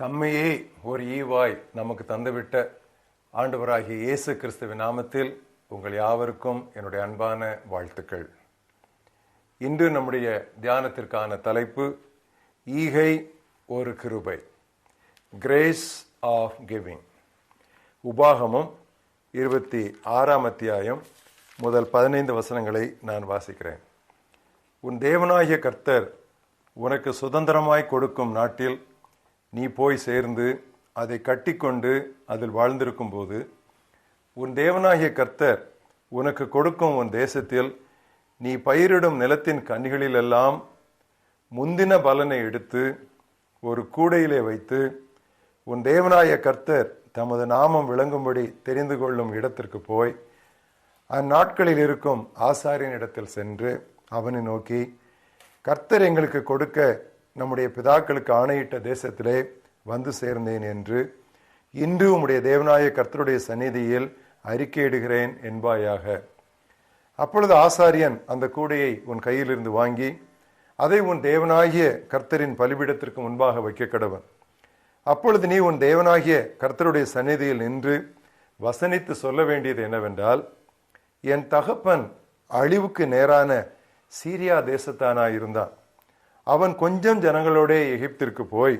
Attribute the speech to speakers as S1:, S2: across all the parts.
S1: தம்மையே ஒரு ஈவாய் நமக்கு தந்துவிட்ட ஆண்டவராகிய இயேசு கிறிஸ்துவின் நாமத்தில் உங்கள் யாவருக்கும் என்னுடைய அன்பான வாழ்த்துக்கள். இன்று நம்முடைய தியானத்திற்கான தலைப்பு ஈகை ஒரு கிருபை கிரேஸ் ஆஃப் கிவிங் உபாகமும் இருபத்தி ஆறாம் அத்தியாயம் முதல் பதினைந்து வசனங்களை நான் வாசிக்கிறேன். உன் தேவனாகிய கர்த்தர் உனக்கு சுதந்திரமாய் கொடுக்கும் நாட்டில் நீ போய் சேர்ந்து அதை கட்டிக்கொண்டு அதில் வாழ்ந்திருக்கும் போது உன் தேவனாகிய கர்த்தர் உனக்கு கொடுக்கும் உன் தேசத்தில் நீ பயிரிடும் நிலத்தின் கனிகளிலெல்லாம் முந்தின பலனை எடுத்து ஒரு கூடையிலே வைத்து உன் தேவனாய கர்த்தர் தமது நாமம் விளங்கும்படி தெரிந்து கொள்ளும் இடத்திற்கு போய் அந்நாட்களில் இருக்கும் ஆசாரியின் இடத்தில் சென்று அவனை நோக்கி கர்த்தர் எங்களுக்கு கொடுக்க நம்முடைய பிதாக்களுக்கு ஆணையிட்ட தேசத்திலே வந்து சேர்ந்தேன் என்று இன்று உம்முடைய தேவநாய கர்த்தருடைய சந்நிதியில் அறிக்கையிடுகிறேன் என்பாயாக. அப்பொழுது ஆசாரியன் அந்த கூடையை உன் கையிலிருந்து வாங்கி அதை உன் தேவனாகிய கர்த்தரின் பலிபிடத்திற்கு முன்பாக வைக்க கடவன் அப்பொழுது நீ உன் தேவனாகிய கர்த்தருடைய சந்நிதியில் நின்று வசனித்து சொல்ல வேண்டியது என்னவென்றால் என் தகப்பன் அழிவுக்கு நேரான சீரியா தேசத்தானாயிருந்தான். அவன் கொஞ்சம் ஜனங்களோடே எகிப்திற்கு போய்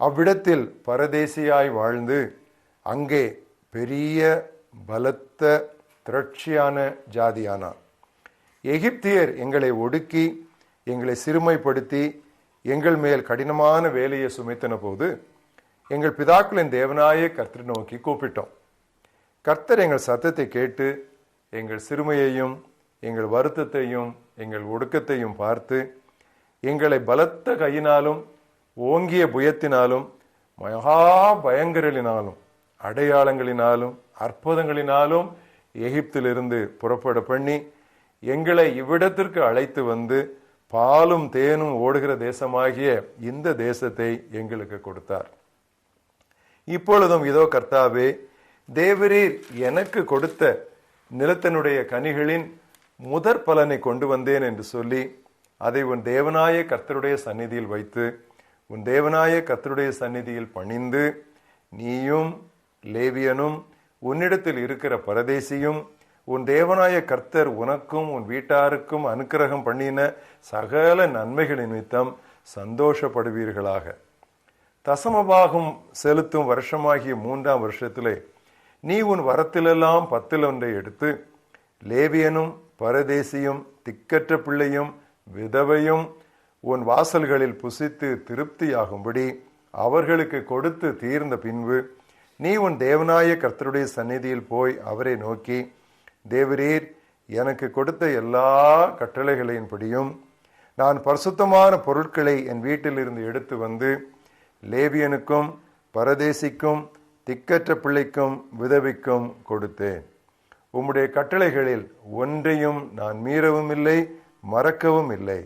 S1: அவ்விடத்தில் பரதேசியாய் வாழ்ந்து அங்கே பெரிய பலத்த திரட்சியான ஜாதியானான். எகிப்தியர் எங்களை ஒடுக்கி எங்களை சிறுமைப்படுத்தி எங்கள் மேல் கடினமான வேலையை சுமைத்தன போது எங்கள் பிதாக்களின் தேவனாய கர்த்தர் நோக்கி கூப்பிட்டோம். கர்த்தர் எங்கள் சத்தத்தை கேட்டு எங்கள் சிறுமையையும் எங்கள் வருத்தத்தையும் எங்கள் ஒடுக்கத்தையும் பார்த்து எங்களை பலத்த கையினாலும் ஓங்கிய புயத்தினாலும் மகா பயங்கரலினாலும் அடையாளங்களினாலும் அற்புதங்களினாலும் எகிப்திலிருந்து புறப்பட பண்ணி எங்களை இவ்விடத்திற்கு அழைத்து வந்து பாலும் தேனும் ஓடுகிற தேசமாகிய இந்த தேசத்தை எங்களுக்கு கொடுத்தார். இப்பொழுதும் இதோ கர்த்தாவே தேவரீர் எனக்கு கொடுத்த நிலத்தினுடைய கனிகளின் முதற் பலனை கொண்டு வந்தேன் என்று சொல்லி அதை உன் தேவனாய கர்த்தருடைய சந்நிதியில் வைத்து உன் தேவனாய கர்த்தருடைய சந்நிதியில் பணிந்து நீயும் லேவியனும் உன்னிடத்தில் இருக்கிற பரதேசியும் உன் தேவனாய கர்த்தர் உனக்கும் உன் வீட்டாருக்கும் அனுக்கிரகம் பண்ணின சகல நன்மைகளின் நிமித்தம் சந்தோஷப்படுவீர்களாக. தசமபாகம் செலுத்தும் வருஷமாகிய மூன்றாம் வருஷத்திலே நீ உன் வரத்திலெல்லாம் பத்தில் ஒன்றை எடுத்து லேவியனும் பரதேசியும் திக்கற்ற பிள்ளையும் விதவையும் உன் வாசல்களில் புசித்து திருப்தியாகும்படி அவர்களுக்கு கொடுத்து தீர்ந்த பின்பு நீ உன் தேவனாய கர்த்தருடைய சந்நிதியில் போய் அவரை நோக்கி தேவரீர் எனக்கு கொடுத்த எல்லா கட்டளைகளின்படியும் நான் பரிசுத்தமான பொருட்களை என் வீட்டிலிருந்து எடுத்து வந்து லேவியனுக்கும் பரதேசிக்கும் திக்கற்ற பிள்ளைக்கும் விதவிக்கும் கொடுத்தேன். உம்முடைய கட்டளைகளில் ஒன்றையும் நான் மீறவும் இல்லை மறக்கவும் இல்லை.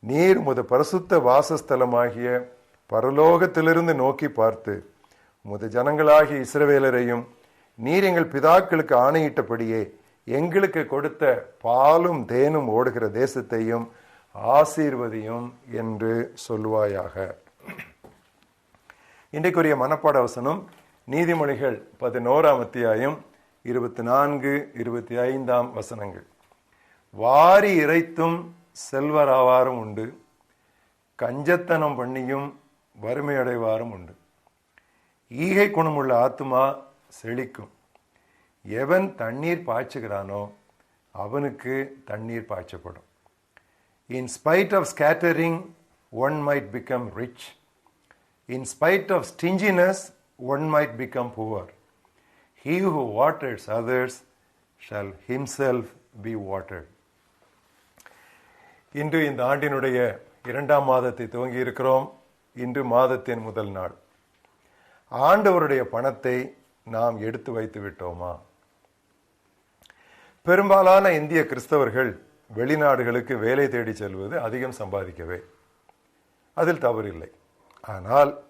S1: நீர் முத பரிசுத்த வாசஸ்தலமாகிய பரலோகத்திலிருந்து நோக்கி பார்த்து முத ஜனங்களாகிய இஸ்ரவேலரையும் நீர் எங்கள் பிதாக்களுக்கு ஆணையிட்டபடியே எங்களுக்கு கொடுத்த பாலும் தேனும் ஓடுகிற தேசத்தையும் ஆசீர்வதியும் என்று சொல்லுவாயாக. இன்றைக்குரிய மனப்பாட வசனம் நீதிமொழிகள் பதினோராம் அத்தியாயம் இருபத்தி நான்கு இருபத்தி ஐந்தாம் வசனங்கள். வாரி இறைத்தும் செல்வராவாரும் உண்டு. கஞ்சத்தனம் பண்ணியும் வறுமையடைவாரும் உண்டு. ஈகை குணமுள்ள ஆத்மா செழிக்கும். எவன் தண்ணீர் பாய்ச்சுகிறானோ அவனுக்கு தண்ணீர் பாய்ச்சப்படும். In spite of scattering one might become rich in spite of stinginess one might become poor he who waters others shall himself be watered இன்று இந்த ஆண்டினுடைய இரண்டாம் மாதத்தை துவங்கி இருக்கிறோம். இன்று மாதத்தின் முதல் நாள். ஆண்டவருடைய பணத்தை நாம் எடுத்து வைத்து விட்டோமா? பெரும்பாலான இந்திய கிறிஸ்தவர்கள் வெளிநாடுகளுக்கு வேலை தேடி செல்வது அதிகம் சம்பாதிக்கவே. அதில் தவறில்லை. ஆனால்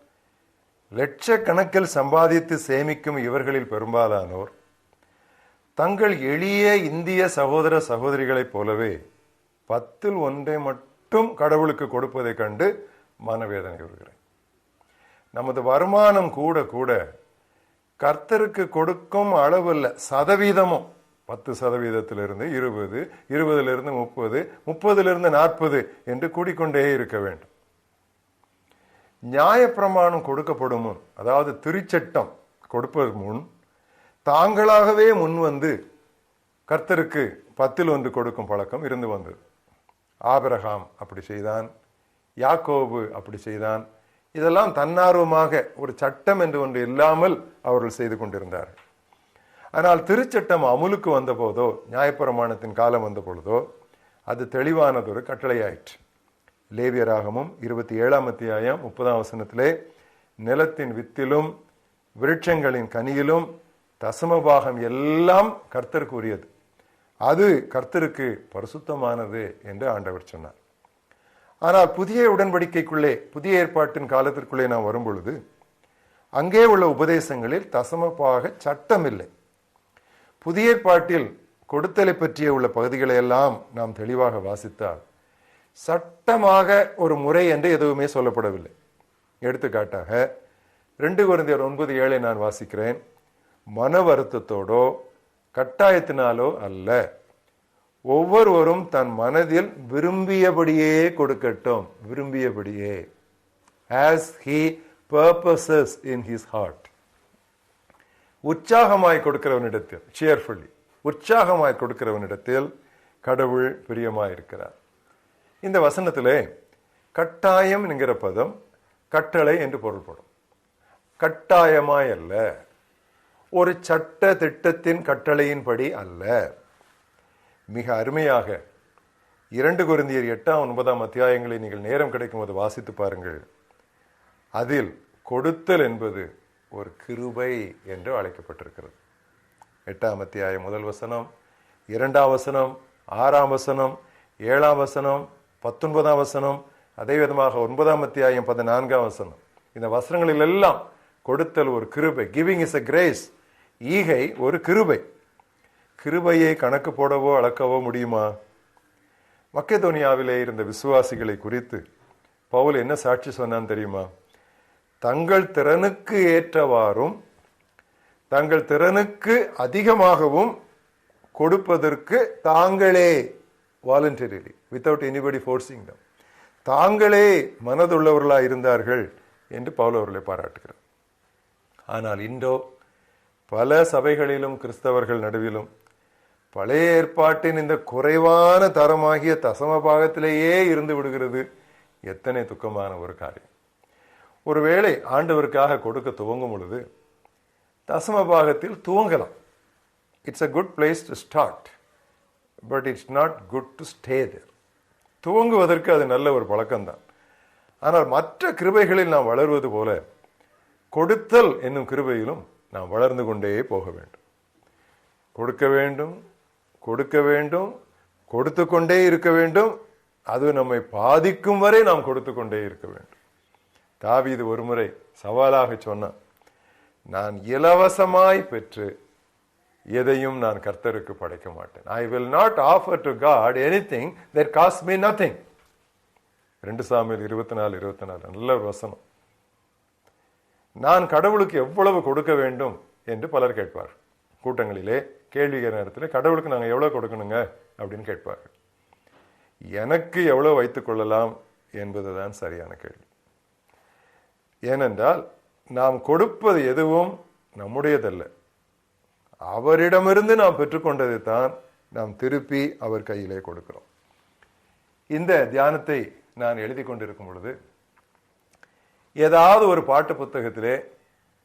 S1: லட்சக்கணக்கில் சம்பாதித்து சேமிக்கும் இவர்களில் பெரும்பாலானோர் தங்கள் எளிய இந்திய சகோதர சகோதரிகளைப் போலவே பத்தில் ஒன்றை மட்டும் கடவுளுக்கு கொடுப்பதை கண்டு மனவேதனை வருகிறேன் நமது வருமானம் கூட கூட கர்த்தருக்கு கொடுக்கும் அளவில் சதவீதமும் பத்து சதவீதத்திலிருந்து இருபது இருபதிலிருந்து முப்பது முப்பதிலிருந்து நாற்பது என்று கூடிக்கொண்டே இருக்க வேண்டும். நியாயப்பிரமாணம் கொடுக்கப்படும் முன் அதாவது திருச்சட்டம் கொடுப்பது முன் தாங்களாகவே முன் வந்து கர்த்தருக்கு பத்தில் ஒன்று கொடுக்கும் பழக்கம் இருந்து வந்தது. ஆபிரகாம் அப்படி செய்தான் யாக்கோபு அப்படி செய்தான். இதெல்லாம் தன்னார்வமாக ஒரு சட்டம் என்று ஒன்று இல்லாமல் அவர்கள் செய்து கொண்டிருந்தார்கள் ஆனால் திருச்சட்டம் அமுலுக்கு வந்த போதோ நியாயப்பிரமாணத்தின் காலம் வந்த பொழுதோ அது தெளிவானதொரு கட்டளையாயிற்று. லேவியராகமும் இருபத்தி ஏழாம் அத்தியாயம் முப்பதாம் வசனத்திலே நிலத்தின் வித்திலும் விருட்சங்களின் கனியிலும் தசமபாகம் எல்லாம் கர்த்தருக்கு உரியது அது கர்த்தருக்கு பரிசுத்தமானது என்று ஆண்டவர் சொன்னார். ஆனால் புதிய உடன்படிக்கைக்குள்ளே புதிய ஏற்பாட்டின் காலத்திற்குள்ளே நாம் வரும்பொழுது அங்கே உள்ள உபதேசங்களில் தசமப்பாக சட்டம் இல்லை புதிய ஏற்பாட்டில் கொடுத்தலை பற்றிய உள்ள பகுதிகளை எல்லாம் நாம் தெளிவாக வாசித்தால் சட்டமாக ஒரு முறை என்று எதுவுமே சொல்லப்படவில்லை. எடுத்துக்காட்டாக ரெண்டு குழந்தையர் ஒன்பது ஏழை நான் வாசிக்கிறேன். மன வருத்தத்தோடோ கட்டாயத்தினாலோ அல்ல. ஒவ்வொருவரும் தன் மனதில் விரும்பியபடியே கொடுக்கட்டும். விரும்பியபடியே. As he purposes in his heart உற்சாகமாய் கொடுக்கிறவனிடத்தில் சியர்ஃபுல்லி உற்சாகமாய் கொடுக்கிறவனிடத்தில் கடவுள் பிரியமாயிருக்கிறார். இந்த வசனத்திலே கட்டாயம் என்கிற பதம் கட்டளை என்று பொருள்படும். கட்டாயமாய் அல்ல. ஒரு சட்ட திட்டத்தின் கட்டளையின்படி அல்ல. மிக அருமையாக இரண்டு குருந்தியர் எட்டாம் ஒன்பதாம் அத்தியாயங்களை நீங்கள் நேரம் கிடைக்கும்போது வாசித்து பாருங்கள். அதில் கொடுத்தல் என்பது ஒரு கிருபை என்று அழைக்கப்பட்டிருக்கிறது. எட்டாம் அத்தியாயம் முதல் வசனம் இரண்டாம் வசனம் ஆறாம் வசனம் ஏழாம் வசனம் பத்தொன்பதாம் வசனம் அதே விதமாக ஒன்பதாம் அத்தியாயம் பதினான்காம் வசனம். இந்த வசனங்களில் எல்லாம் கொடுத்தல் ஒரு கிருபை. கிவிங் இஸ் அ கிரேஸ் ஈகை ஒரு கிருபை. கிருபையை கணக்கு போடவோ அளக்கவோ முடியுமா? மக்கேதோனியாவிலே இருந்த விசுவாசிகளை குறித்து பவுல் என்ன சாட்சி சொன்னான் தெரியுமா? தங்கள் திறனுக்கு ஏற்றவாறும் தங்கள் திறனுக்கு அதிகமாகவும் கொடுப்பதற்கு தாங்களே voluntarily without anybody forcing them தாங்களே மனதுள்ளவர்களாக இருந்தார்கள் என்று பவுல் அவர்களை பாராட்டுகிறார். ஆனால் இன்றோ பல சபைகளிலும் கிறிஸ்தவர்கள் நடுவிலும் பழைய ஏற்பாட்டின் இந்த குறைவான தரமாகிய தசம பாகத்திலேயே இருந்து விடுகிறது எத்தனை துக்கமான ஒரு காரியம். ஒருவேளை ஆண்டவருக்காக கொடுக்க துவங்கும் பொழுது தசம பாகத்தில் துவங்கலாம். It's a good place to start but it's not good to stay there துவங்குவதற்கு அது நல்ல ஒரு பழக்கம்தான். ஆனால் மற்ற கிருபைகளில் நாம் வளர்வது போல கொடுத்தல் என்னும் கிருபையிலும் நாம் வளர்ந்து கொண்டே போக வேண்டும். கொடுக்க வேண்டும் கொடுக்க வேண்டும் கொடுத்து கொண்டே இருக்க வேண்டும். அது நம்மை பாதிக்கும் வரை நாம் கொடுத்து கொண்டே இருக்க வேண்டும். காவிது ஒரு முறை சவாலாக சொன்னான் நான் இலவசமாய் பெற்று எதையும் நான் கர்த்தருக்கு படைக்க மாட்டேன். I will not offer to God anything that cost me nothing ரெண்டு சாமியில் இருபத்தி நாலு இருபத்தி நாலு. நல்ல வசனம். நான் கடவுளுக்கு எவ்வளவு கொடுக்க வேண்டும் என்று பலர் கேட்பார். கூட்டங்களிலே கேள்வி நேரத்தில் கடவுளுக்கு நாங்கள் எவ்வளோ கொடுக்கணுங்க? அப்படின்னு கேட்பார்கள். எனக்கு எவ்வளோ வைத்துக் கொள்ளலாம்? என்பதுதான் சரியான கேள்வி. ஏனென்றால் நாம் கொடுப்பது எதுவும் நம்முடையதல்ல. அவரிடமிருந்து நாம் பெற்றுக்கொண்டதை தான் நாம் திருப்பி அவர் கையிலே கொடுக்கிறோம். இந்த தியானத்தை நான் எழுதி கொண்டிருக்கும் பொழுது ஏதாவது ஒரு பாட்டு புத்தகத்திலே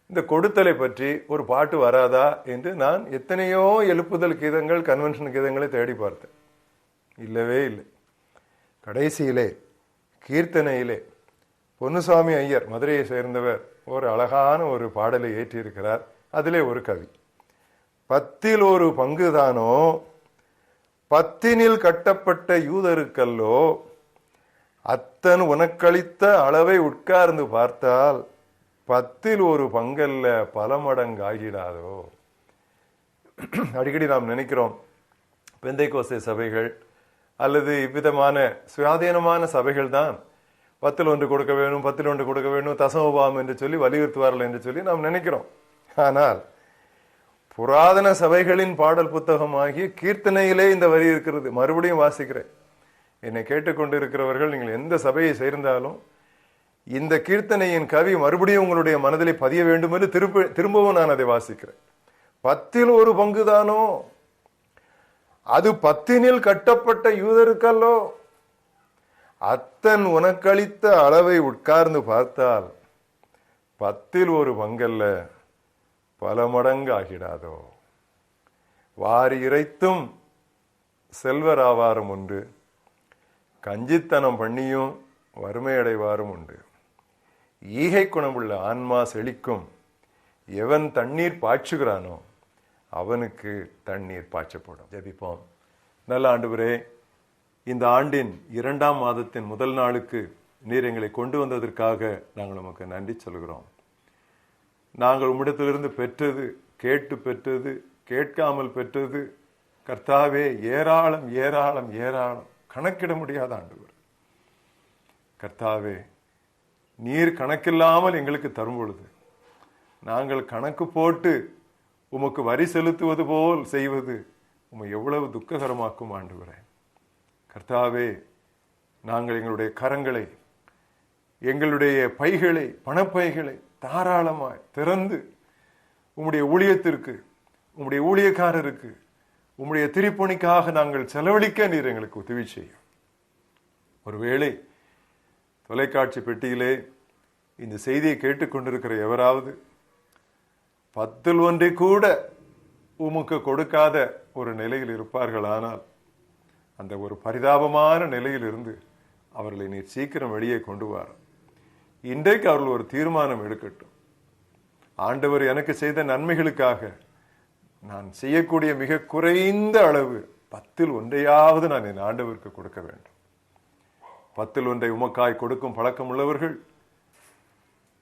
S1: இந்த கொடுத்தலை பற்றி ஒரு பாட்டு வராதா என்று நான் எத்தனையோ எழுப்புதல் கீதங்கள் கன்வென்ஷன் கீதங்களை தேடி பார்த்தேன். இல்லவே இல்லை. கடைசியிலே கீர்த்தனையிலே பொன்னுசாமி ஐயர் மதுரையை சேர்ந்தவர் ஒரு அழகான ஒரு பாடலை ஏற்றியிருக்கிறார். அதிலே ஒரு கவி பத்தில் ஒரு பங்குதானோ பத்தினில் கட்டப்பட்ட யூதருக்கல்லோ அத்தன் உனக்களித்த அளவை உட்கார்ந்து பார்த்தால் பத்தில் ஒரு பங்கல்ல பல மடங்கு ஆகிடாதோ? அடிக்கடி நாம் நினைக்கிறோம் பெந்தை கோசை சபைகள் அல்லது இவ்விதமான சுயாதீனமான சபைகள் தான். பத்தில் ஒன்று கொடுக்க வேணும் பத்தில் ஒன்று கொடுக்க வேணும் தசமபாவம் என்று சொல்லி வலியுறுத்துவார்கள் என்று சொல்லி நாம் நினைக்கிறோம். ஆனால் புராதன சபைகளின் பாடல் புத்தகமாகிய கீர்த்தனையிலே இந்த வரி இருக்கிறது. மறுபடியும் வாசிக்கிறேன். என்னை கேட்டுக்கொண்டு இருக்கிறவர்கள் நீங்கள் எந்த சபையை சேர்ந்தாலும் இந்த கீர்த்தனையின் கவி மறுபடியும் உங்களுடைய மனதிலே பதிய வேண்டும் என்று திருப்ப திரும்பவும் நான் அதை வாசிக்கிறேன். பத்தில் ஒரு பங்குதானோ? அது பத்தினில் கட்டப்பட்ட யூதருக்கல்லோ? அத்தன் உனக்களித்த அளவை உட்கார்ந்து பார்த்தால் பத்தில் ஒரு பங்கல்ல பல மடங்கு ஆகிடாதோ? வாரி இறைத்தும் செல்வராவாரம் ஒன்று கஞ்சித்தனம் பண்ணியும் வறுமையடைவாரும் உண்டு. ஈகை குணமுள்ள ஆன்மா செழிக்கும். எவன் தண்ணீர் பாய்ச்சுகிறானோ அவனுக்கு தண்ணீர் பாய்ச்சப்படும். ஜபிப்போம். நல்ல ஆண்டுவரே இந்த ஆண்டின் இரண்டாம் மாதத்தின் முதல் நாளுக்கு நீர் எங்களை கொண்டு வந்ததற்காக நாங்கள் உமக்கு நன்றி சொல்கிறோம். நாங்கள் உம்மிடத்திலிருந்து பெற்றது கேட்டு பெற்றது கேட்காமல் பெற்றது கர்த்தாவே ஏராளம் ஏராளம் ஏராளம். கணக்கிட முடியாத ஆண்டவர். கர்த்தாவே நீர் கணக்கில்லாமல் எங்களுக்கு தரும் பொழுது நாங்கள் கணக்கு போட்டு உமக்கு வரி செலுத்துவது போல் செய்வது உமை எவ்வளவு துக்ககரமாக்கும் ஆண்டுகிறேன் கர்த்தாவே நாங்கள் எங்களுடைய கரங்களை எங்களுடைய பைகளை பணப்பைகளை தாராளமாய் திறந்து உம்முடைய ஊழியத்திற்கு உம்முடைய ஊழியக்காரருக்கு உம்முடைய திருப்பணிக்காக நாங்கள் செலவழிக்க நீர் எங்களுக்கு உதவி செய்யும். ஒருவேளை தொலைக்காட்சி பெட்டியிலே இந்த செய்தியை கேட்டுக்கொண்டிருக்கிற எவராவது பத்தில் ஒன்றை கூட உமக்கு கொடுக்காத ஒரு நிலையில் இருப்பார்களானால் அந்த ஒரு பரிதாபமான நிலையில் இருந்து அவர்களை நீர் சீக்கிரம் வெளியே கொண்டு வார. இன்றைக்கு அவர்கள் ஒரு தீர்மானம் எடுக்கட்டும். ஆண்டவர் எனக்கு செய்த நன்மைகளுக்காக நான் செய்யக்கூடிய மிக குறைந்த அளவு பத்தில் ஒன்றையாவது நான் என் ஆண்டவருக்கு கொடுக்க வேண்டும். பத்தில் ஒன்றை உமக்காய் கொடுக்கும் பழக்கம் உள்ளவர்கள்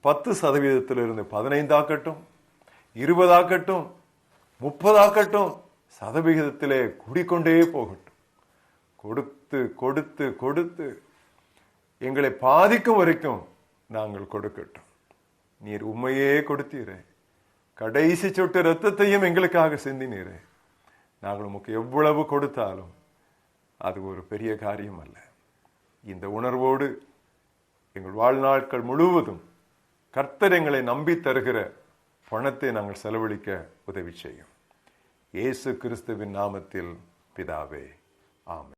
S1: பத்து சதவீதத்திலிருந்து பதினைந்தாக்கட்டும் இருபதாக்கட்டும் முப்பதாக்கட்டும் சதவிகிதத்திலே குடிக்கொண்டே போகட்டும். கொடுத்து கொடுத்து கொடுத்து எங்களை பாதிக்கும் வரைக்கும் நாங்கள் கொடுக்கட்டும். நீர் உண்மையே கொடுத்தீரே. கடைசி சொட்டு ரத்தத்தையும் எங்களுக்காக சிந்தினீரே. நாங்கள் உமக்கு எவ்வளவு கொடுத்தாலும் அது ஒரு பெரிய காரியம் அல்ல. இந்த உணர்வோடு எங்கள் வாழ்நாட்கள் முழுவதும் கர்த்தர் எங்களை நம்பி தருகிற பணத்தை நாங்கள் செலவழிக்க உதவி செய்யும். இயேசு கிறிஸ்துவின் நாமத்தில் பிதாவே ஆமை